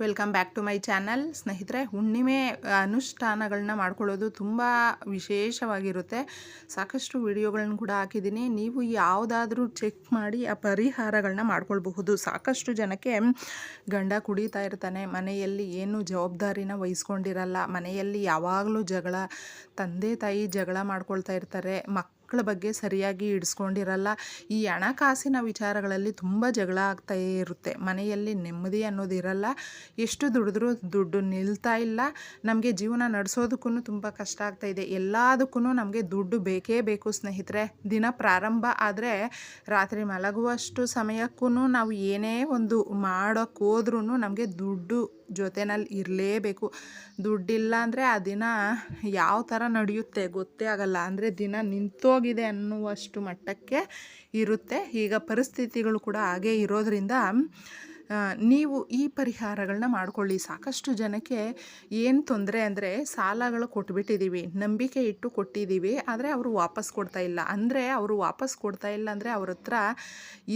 Welcome back to my channel. ಸ್ನೇಹಿತರೆ, ಹುಣ್ಣಿಮೆ ಅನುಷ್ಠಾನಗಳನ್ನ ಮಾಡ್ಕೊಳ್ಳೋದು ತುಂಬ ವಿಶೇಷವಾಗಿರುತ್ತೆ. ಸಾಕಷ್ಟು ವಿಡಿಯೋಗಳನ್ನ ಕೂಡ ಹಾಕಿದ್ದೀನಿ. ನೀವು ಯಾವುದಾದ್ರೂ ಚೆಕ್ ಮಾಡಿ ಆ ಪರಿಹಾರಗಳನ್ನ ಮಾಡ್ಕೊಳ್ಬಹುದು. ಸಾಕಷ್ಟು ಜನಕ್ಕೆ ಗಂಡ ಕುಡಿತಾ ಇರ್ತಾನೆ. ಮನೆಯಲ್ಲಿ ಏನು ಜವಾಬ್ದಾರಿನ ವಹಿಸ್ಕೊಂಡಿರಲ್ಲ. ಮನೆಯಲ್ಲಿ ಯಾವಾಗಲೂ ಜಗಳ, ತಂದೆ ತಾಯಿ ಜಗಳ ಮಾಡ್ಕೊಳ್ತಾ ಇರ್ತಾರೆ. ಮಕ್ ಮಕ್ಕಳ ಬಗ್ಗೆ ಸರಿಯಾಗಿ ಇಡಿಸ್ಕೊಂಡಿರಲ್ಲ ಈ ಹಣಕಾಸಿನ ವಿಚಾರಗಳಲ್ಲಿ ತುಂಬ ಜಗಳ ಆಗ್ತಾ ಇರುತ್ತೆ. ಮನೆಯಲ್ಲಿ ನೆಮ್ಮದಿ ಅನ್ನೋದಿರಲ್ಲ ಎಷ್ಟು ದುಡಿದ್ರೂ ದುಡ್ಡು ನಿಲ್ತಾ ಇಲ್ಲ. ನಮಗೆ ಜೀವನ ನಡೆಸೋದಕ್ಕೂ ತುಂಬ ಕಷ್ಟ ಆಗ್ತಾ ಇದೆ. ಎಲ್ಲದಕ್ಕೂ ನಮಗೆ ದುಡ್ಡು ಬೇಕೇ ಬೇಕು ಸ್ನೇಹಿತರೆ. ದಿನ ಪ್ರಾರಂಭ ಆದರೆ ರಾತ್ರಿ ಮಲಗುವಷ್ಟು ಸಮಯಕ್ಕೂ ನಾವು ಏನೇ ಒಂದು ಮಾಡೋಕ್ಕೋದ್ರೂ ನಮಗೆ ದುಡ್ಡು ಜೊತೆನಲ್ಲಿ ಇರಲೇಬೇಕು. ದುಡ್ಡಿಲ್ಲ ಅಂದರೆ ಆ ದಿನ ಯಾವ ಥರ ನಡೆಯುತ್ತೆ ಗೊತ್ತೇ ಆಗಲ್ಲ. ಅಂದರೆ ದಿನ ನಿಂತೋಗಿದೆ ಅನ್ನುವಷ್ಟು ಮಟ್ಟಕ್ಕೆ ಇರುತ್ತೆ. ಈಗ ಪರಿಸ್ಥಿತಿಗಳು ಕೂಡ ಹಾಗೆ ಇರೋದರಿಂದ ನೀವು ಈ ಪರಿಹಾರಗಳನ್ನ ಮಾಡ್ಕೊಳ್ಳಿ. ಸಾಕಷ್ಟು ಜನಕ್ಕೆ ಏನು ತೊಂದರೆ ಅಂದರೆ ಸಾಲಗಳು ಕೊಟ್ಬಿಟ್ಟಿದ್ದೀವಿ ನಂಬಿಕೆ ಇಟ್ಟು ಕೊಟ್ಟಿದ್ದೀವಿ ಆದರೆ ಅವರು ವಾಪಸ್ ಕೊಡ್ತಾ ಇಲ್ಲ. ಅಂದರೆ ಅವರು ವಾಪಸ್ ಕೊಡ್ತಾ ಇಲ್ಲ ಅಂದರೆ ಅವ್ರ ಹತ್ರ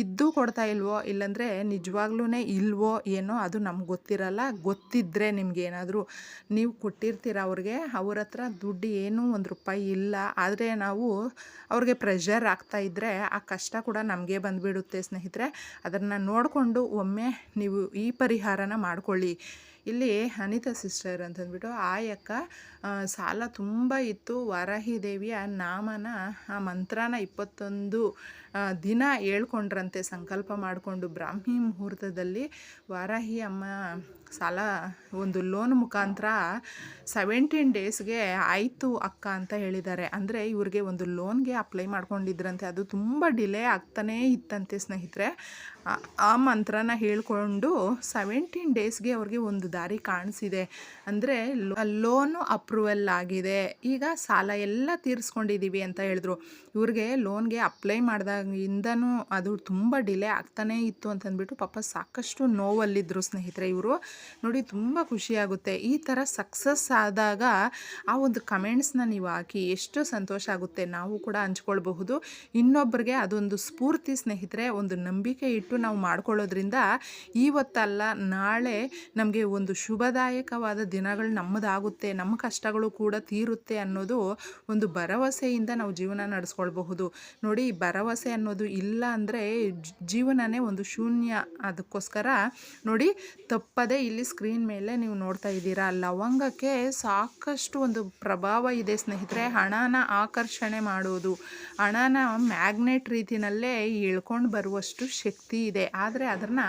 ಇದ್ದು ಕೊಡ್ತಾ ಇಲ್ವೋ, ಇಲ್ಲಾಂದರೆ ನಿಜವಾಗ್ಲೂ ಇಲ್ವೋ ಏನೋ ಅದು ನಮ್ಗೆ ಗೊತ್ತಿರಲ್ಲ. ಗೊತ್ತಿದ್ದರೆ ನಿಮ್ಗೆ ಏನಾದರೂ ನೀವು ಕೊಟ್ಟಿರ್ತೀರ ಅವ್ರಿಗೆ? ಅವ್ರ ಹತ್ರ ದುಡ್ಡು ಏನೂ ಒಂದು ರೂಪಾಯಿ ಇಲ್ಲ. ಆದರೆ ನಾವು ಅವ್ರಿಗೆ ಪ್ರೆಷರ್ ಆಗ್ತಾ ಇದ್ದರೆ ಆ ಕಷ್ಟ ಕೂಡ ನಮಗೆ ಬಂದುಬಿಡುತ್ತೆ ಸ್ನೇಹಿತರೆ. ಅದನ್ನು ನೋಡಿಕೊಂಡು ಒಮ್ಮೆ ನೀವು ಈ ಪರಿಹಾರನ ಮಾಡ್ಕೊಳ್ಳಿ. ಇಲ್ಲಿ ಅನಿತಾ ಸಿಸ್ಟರ್ ಅಂತಂದ್ಬಿಟ್ಟು ಆಯಕ್ಕ ಸಾಲ ತುಂಬ ಇತ್ತು. ವಾರಾಹಿ ದೇವಿಯ ನಾಮನ ಆ ಮಂತ್ರನ ಇಪ್ಪತ್ತೊಂದು ದಿನ ಹೇಳ್ಕೊಂಡ್ರಂತೆ ಸಂಕಲ್ಪ ಮಾಡಿಕೊಂಡು ಬ್ರಾಹ್ಮಿ ಮುಹೂರ್ತದಲ್ಲಿ. ವಾರಾಹಿ ಅಮ್ಮ, ಸಾಲ ಒಂದು ಲೋನ್ ಮುಖಾಂತರ ಸೆವೆಂಟೀನ್ ಡೇಸ್ಗೆ ಆಯಿತು ಅಕ್ಕ ಅಂತ ಹೇಳಿದ್ದಾರೆ. ಅಂದರೆ ಇವ್ರಿಗೆ ಒಂದು ಲೋನ್ಗೆ ಅಪ್ಲೈ ಮಾಡ್ಕೊಂಡಿದ್ರಂತೆ. ಅದು ತುಂಬ ಡಿಲೇ ಆಗ್ತಾನೇ ಇತ್ತಂತೆ ಸ್ನೇಹಿತರೆ. ಆ ಮಂತ್ರನ ಹೇಳ್ಕೊಂಡು ಸೆವೆಂಟೀನ್ ಡೇಸ್ಗೆ ಅವ್ರಿಗೆ ಒಂದು ದಾರಿ ಕಾಣಿಸಿದೆ. ಅಂದರೆ ಲೋನು ಅಪ್ರೂವಲ್ ಆಗಿದೆ. ಈಗ ಸಾಲ ಎಲ್ಲ ತೀರಿಸ್ಕೊಂಡಿದ್ದೀವಿ ಅಂತ ಹೇಳಿದ್ರು. ಇವ್ರಿಗೆ ಲೋನ್ಗೆ ಅಪ್ಲೈ ಮಾಡಿದಾಗಿಂದನೂ ಅದು ತುಂಬ ಡಿಲೇ ಆಗ್ತಾನೇ ಇತ್ತು ಅಂತಂದ್ಬಿಟ್ಟು ಪಾಪ ಸಾಕಷ್ಟು ನೋವಲ್ಲಿದ್ದರು ಸ್ನೇಹಿತರೆ ಇವರು. ನೋಡಿ, ತುಂಬ ಖುಷಿಯಾಗುತ್ತೆ ಈ ಥರ ಸಕ್ಸಸ್ ಆದಾಗ ಆ ಒಂದು ಕಮೆಂಟ್ಸ್ನ ನೀವು ಹಾಕಿ ಎಷ್ಟು ಸಂತೋಷ ಆಗುತ್ತೆ ನಾವು ಕೂಡ ಹಂಚ್ಕೊಳ್ಬಹುದು. ಇನ್ನೊಬ್ಬರಿಗೆ ಅದೊಂದು ಸ್ಫೂರ್ತಿ ಸ್ನೇಹಿತರೆ, ಒಂದು ನಂಬಿಕೆ ಇಟ್ಟು ನಾವು ಮಾಡ್ಕೊಳ್ಳೋದ್ರಿಂದ ಇವತ್ತಲ್ಲ ನಾಳೆ ನಮಗೆ ಒಂದು ಶುಭದಾಯಕವಾದ ದಿನಗಳು ನಮ್ಮದಾಗುತ್ತೆ, ನಮ್ಮ ಕಷ್ಟಗಳು ಕೂಡ ತೀರುತ್ತೆ ಅನ್ನೋದು ಒಂದು ಭರವಸೆಯಿಂದ ನಾವು ಜೀವನ ನಡೆಸ್ಕೊಳ್ಬಹುದು. ನೋಡಿ, ಭರವಸೆ ಅನ್ನೋದು ಇಲ್ಲ ಅಂದರೆ ಜೀವನನೇ ಒಂದು ಶೂನ್ಯ. ಅದಕ್ಕೋಸ್ಕರ ನೋಡಿ, ತಪ್ಪದೆ ಇಲ್ಲಿ ಸ್ಕ್ರೀನ್ ಮೇಲೆ ನೀವು ನೋಡ್ತಾ ಇದ್ದೀರಾ, ಲವಂಗಕ್ಕೆ ಸಾಕಷ್ಟು ಒಂದು ಪ್ರಭಾವ ಇದೆ ಸ್ನೇಹಿತರೆ. ಹಣನ ಆಕರ್ಷಣೆ ಮಾಡೋದು ಹಣನ ಮ್ಯಾಗ್ನೆಟ್ ರೀತಿಯಲ್ಲೇ ಇಳ್ಕೊಂಡು ಬರುವಷ್ಟು ಶಕ್ತಿ ಇದೆ. ಆದರೆ ಅದನ್ನು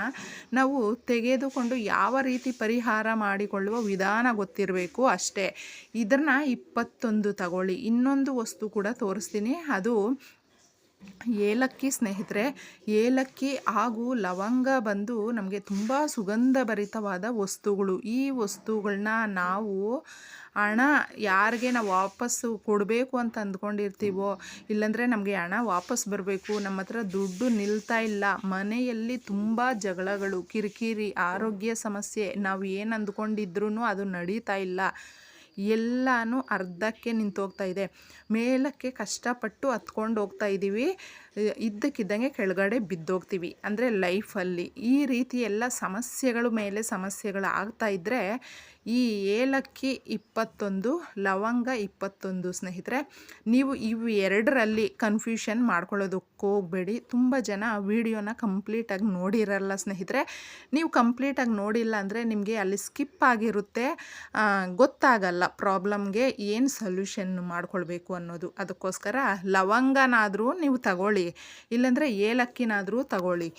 ನಾವು ತೆಗೆದುಕೊಂಡು ಯಾವ ರೀತಿ ಪರಿಹಾರ ಮಾಡಿಕೊಳ್ಳುವ ವಿಧಾನ ಗೊತ್ತಿರಬೇಕು ಅಷ್ಟೇ. ಇದನ್ನು ಇಪ್ಪತ್ತೊಂದು ತಗೊಳ್ಳಿ. ಇನ್ನೊಂದು ವಸ್ತು ಕೂಡ ತೋರಿಸ್ತೀನಿ. ಅದು ಏಲಕ್ಕಿ ಸ್ನೇಹಿತರೆ, ಏಲಕ್ಕಿ ಹಾಗೂ ಲವಂಗ ಬಂದು ನಮಗೆ ತುಂಬ ಸುಗಂಧಭರಿತವಾದ ವಸ್ತುಗಳು. ಈ ವಸ್ತುಗಳನ್ನ ನಾವು ಹಣ ಯಾರಿಗೆ ನಾವು ವಾಪಸ್ಸು ಕೊಡಬೇಕು ಅಂತ ಅಂದ್ಕೊಂಡಿರ್ತೀವೋ, ಇಲ್ಲಾಂದರೆ ನಮಗೆ ಹಣ ವಾಪಸ್ ಬರಬೇಕು, ನಮ್ಮ ಹತ್ರ ದುಡ್ಡು ನಿಲ್ತಾ ಇಲ್ಲ, ಮನೆಯಲ್ಲಿ ತುಂಬ ಜಗಳಗಳು, ಕಿರಿಕಿರಿ, ಆರೋಗ್ಯ ಸಮಸ್ಯೆ, ನಾವು ಏನು ಅಂದ್ಕೊಂಡಿದ್ರೂ ಅದು ನಡೀತಾ ಇಲ್ಲ. ಎಲ್ಲನೂ ಅರ್ಧಕ್ಕೆ ನಿಂತೋಗ್ತಾ ಇದೆ. ಮೇಲಕ್ಕೆ ಕಷ್ಟಪಟ್ಟು ಹತ್ಕೊಂಡು ಹೋಗ್ತಾ ಇದ್ದೀವಿ ಇದ್ದಕ್ಕಿದ್ದಂಗೆ ಕೆಳಗಡೆ ಬಿದ್ದೋಗ್ತೀವಿ. ಅಂದರೆ ಲೈಫಲ್ಲಿ ಈ ರೀತಿ ಎಲ್ಲ ಸಮಸ್ಯೆಗಳು ಮೇಲೆ ಸಮಸ್ಯೆಗಳು ಆಗ್ತಾ ಇದ್ದರೆ ಈ ಏಲಕ್ಕಿ ಇಪ್ಪತ್ತೊಂದು, ಲವಂಗ ಇಪ್ಪತ್ತೊಂದು ಸ್ನೇಹಿತರೆ, ನೀವು ಇವು ಎರಡರಲ್ಲಿ ಕನ್ಫ್ಯೂಷನ್ ಮಾಡ್ಕೊಳ್ಳೋದಕ್ಕೆ ಹೋಗಬೇಡಿ. ತುಂಬ ಜನ ವಿಡಿಯೋನ ಕಂಪ್ಲೀಟಾಗಿ ನೋಡಿರಲ್ಲ ಸ್ನೇಹಿತರೆ. ನೀವು ಕಂಪ್ಲೀಟಾಗಿ ನೋಡಿಲ್ಲ ಅಂದರೆ ನಿಮಗೆ ಅಲ್ಲಿ ಸ್ಕಿಪ್ ಆಗಿರುತ್ತೆ. ಗೊತ್ತಾಗಲ್ಲ ಪ್ರಾಬ್ಲಮ್ಗೆ ಏನು ಸೊಲ್ಯೂಷನ್ ಮಾಡ್ಕೊಳ್ಬೇಕು ಅನ್ನೋದು. ಅದಕ್ಕೋಸ್ಕರ ಲವಂಗನಾದರೂ ನೀವು ತಗೊಳ್ಳಿ, ಇಲ್ಲಾಂದರೆ ಏಲಕ್ಕಿನಾದರೂ ತಗೊಳ್ಳಿ.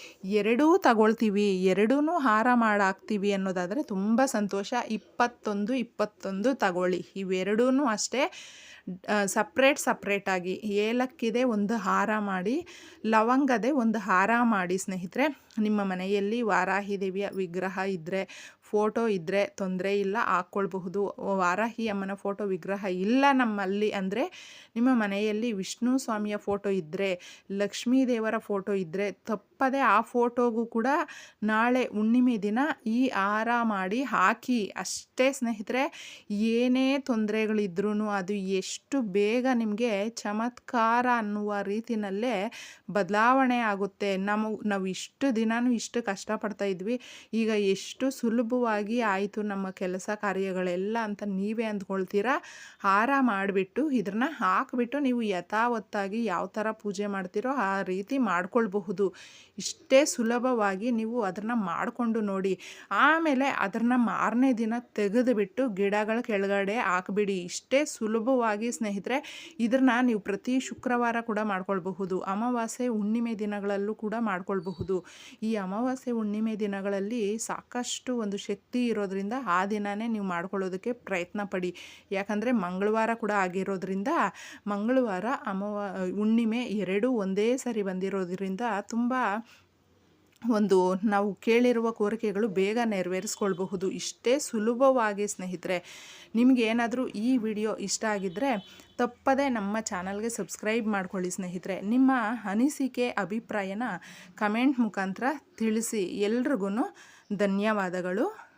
ಎರಡೂ ತಗೊಳ್ತೀವಿ ಎರಡೂ ಹಾರ ಮಾಡಾಕ್ತೀವಿ ಅನ್ನೋದಾದರೆ ತುಂಬ ಸಂತೋಷ. ಇಪ್ಪತ್ತೊಂದು ಇಪ್ಪತ್ತೊಂದು ತಗೊಳ್ಳಿ. ಇವೆರಡೂ ಅಷ್ಟೇ ಸಪ್ರೇಟ್ ಸಪ್ರೇಟಾಗಿ ಏಲಕ್ಕಿದೆ ಒಂದು ಹಾರ ಮಾಡಿ, ಲವಂಗದೆ ಒಂದು ಹಾರ ಮಾಡಿ ಸ್ನೇಹಿತರೆ. ನಿಮ್ಮ ಮನೆಯಲ್ಲಿ ವಾರಾಹಿ ದೇವಿಯ ವಿಗ್ರಹ ಇದ್ದರೆ ಫೋಟೋ ಇದ್ದರೆ ತೊಂದರೆ ಇಲ್ಲ, ಹಾಕ್ಕೊಳ್ಬಹುದು. ವಾರಾಹಿ ಅಮ್ಮನ ಫೋಟೋ ವಿಗ್ರಹ ಇಲ್ಲ ನಮ್ಮಲ್ಲಿ ಅಂದರೆ ನಿಮ್ಮ ಮನೆಯಲ್ಲಿ ವಿಷ್ಣು ಸ್ವಾಮಿಯ ಫೋಟೋ ಇದ್ದರೆ ಲಕ್ಷ್ಮೀ ದೇವರ ಫೋಟೋ ಇದ್ದರೆ ತಪ್ಪದೆ ಆ ಫೋಟೋಗೂ ಕೂಡ ನಾಳೆ ಹುಣ್ಣಿಮೆ ದಿನ ಈ ಹಾರ ಮಾಡಿ ಹಾಕಿ ಅಷ್ಟೇ ಸ್ನೇಹಿತರೆ, ಏನೇ ತೊಂದರೆಗಳಿದ್ರೂ ಅದು ಎಷ್ಟು ಬೇಗ ನಿಮಗೆ ಚಮತ್ಕಾರ ಅನ್ನುವ ರೀತಿಯಲ್ಲೇ ಬದಲಾವಣೆ ಆಗುತ್ತೆ. ನಮಗೆ ನಾವು ಇಷ್ಟು ದಿನವೂ ಇಷ್ಟು ಕಷ್ಟಪಡ್ತಾ ಇದ್ವಿ. ಈಗ ಎಷ್ಟು ಸುಲಭವಾಗಿ ಆಯಿತು ನಮ್ಮ ಕೆಲಸ ಕಾರ್ಯಗಳೆಲ್ಲ ಅಂತ ನೀವೇ ಅಂದ್ಕೊಳ್ತೀರಾ? ಹಾರ ಮಾಡಿಬಿಟ್ಟು ಇದನ್ನು ಹಾಕಿಬಿಟ್ಟು ನೀವು ಯಥಾವತ್ತಾಗಿ ಯಾವ ಥರ ಪೂಜೆ ಮಾಡ್ತೀರೋ ಆ ರೀತಿ ಮಾಡ್ಕೊಳ್ಬಹುದು. ಇಷ್ಟೇ ಸುಲಭವಾಗಿ ನೀವು ಅದನ್ನು ಮಾಡಿಕೊಂಡು ನೋಡಿ. ಆಮೇಲೆ ಅದನ್ನು ಮಾರನೇ ದಿನ ತೆಗೆದುಬಿಟ್ಟು ಗಿಡಗಳ ಕೆಳಗಡೆ ಹಾಕ್ಬಿಡಿ. ಇಷ್ಟೇ ಸುಲಭವಾಗಿ ಸ್ನೇಹಿತರೆ ಇದನ್ನು ನೀವು ಪ್ರತಿ ಶುಕ್ರವಾರ ಕೂಡ ಮಾಡ್ಕೊಳ್ಬಹುದು. ಅಮಾವಾಸ್ಯೆ ಹುಣ್ಣಿಮೆ ದಿನಗಳಲ್ಲೂ ಕೂಡ ಮಾಡ್ಕೊಳ್ಬಹುದು. ಈ ಅಮಾವಾಸ್ಯೆ ಹುಣ್ಣಿಮೆ ದಿನಗಳಲ್ಲಿ ಸಾಕಷ್ಟು ಒಂದು ಶಕ್ತಿ ಇರೋದ್ರಿಂದ ಆ ದಿನವೇ ನೀವು ಮಾಡ್ಕೊಳ್ಳೋದಕ್ಕೆ ಪ್ರಯತ್ನ ಪಡಿ. ಯಾಕಂದರೆ ಮಂಗಳವಾರ ಕೂಡ ಆಗಿರೋದ್ರಿಂದ ಮಂಗಳವಾರ, ಅಮವ, ಹುಣ್ಣಿಮೆ ಎರಡೂ ಒಂದೇ ಸರಿ ಬಂದಿರೋದ್ರಿಂದ ತುಂಬ ಒಂದು ನಾವು ಕೇಳಿರುವ ಕೋರಿಕೆಗಳು ಬೇಗ ನೆರವೇರಿಸ್ಕೊಳ್ಬಹುದು. ಇಷ್ಟೇ ಸುಲಭವಾಗಿ ಸ್ನೇಹಿತರೆ, ನಿಮಗೆ ಏನಾದರೂ ಈ ವಿಡಿಯೋ ಇಷ್ಟ ಆಗಿದ್ದರೆ ತಪ್ಪದೇ ನಮ್ಮ ಚಾನಲ್ಗೆ ಸಬ್ಸ್ಕ್ರೈಬ್ ಮಾಡ್ಕೊಳ್ಳಿ ಸ್ನೇಹಿತರೆ. ನಿಮ್ಮ ಅನಿಸಿಕೆ, ಅಭಿಪ್ರಾಯನ ಕಮೆಂಟ್ ಮುಖಾಂತರ ತಿಳಿಸಿ ಎಲ್ರಿಗೂ ಧನ್ಯವಾದಗಳು.